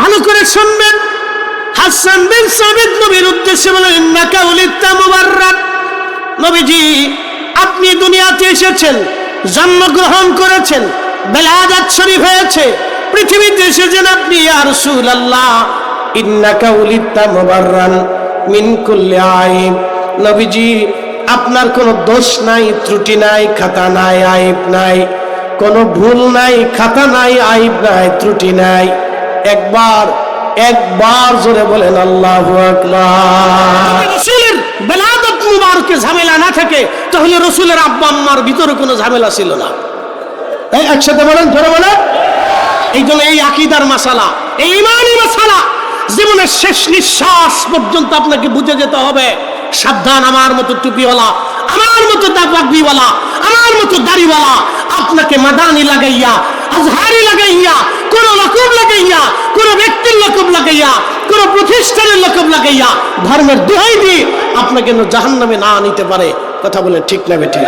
ভালো করে শুনবেন। হাসান বিন সাবিত নবীর উদ্দেশ্যে বলেন, ইন্নাকা উলিত্তা মুবাররাত নবীজি, আপনি দুনিয়াতে এসেছেন, জন্মগ্রহণ করেছেন বেলাদাত শরীফ হয়েছে, পৃথিবীতে এসেছেন আপনি, ইয়া রাসূলুল্লাহ। ইন্নাকা উলিত্তা মুবাররান মিন কুল্লি আইব। নবীজি, আপনার কোনো দোষ নাই, ত্রুটি নাই, খাতা নাই, আইব নাই। কোনো ভুল নাই, খাতা নাই, আইব নাই, ত্রুটি নাই। একবার একবার জোরে বলেন আল্লাহু আকবার। রসুলের বেলাদত মুবারকে ঝামেলা না থাকে তাহলে রসুলের আব্বা আম্মার ভিতরে কোনো ঝামেলা ছিল না। একসাথে বলেন ধরে বলেন। এই জন্য এই আকিদার মাসালা এই ইমানি মাসালা জীবনের শেষ নিঃশ্বাস পর্যন্ত আপনাকে বুঝে যেতে হবে সাবধান আমার মতো টুপিওয়ালা আমার মতো দাগবাগবিওয়ালা আমার মতো দাড়িওয়ালা আপনাকে মাদানি লাগাইয়া আজহারি লাগাইয়া কোন ব্যক্তির লোকম লাগাইয়া, কোন প্রতিষ্ঠানের লোকম লাগাইয়া, ধর্মের দোহাই দিয়ে আপনাকে জাহান নামে না নিতে পারে। কথা বলে ঠিক না বেঠিক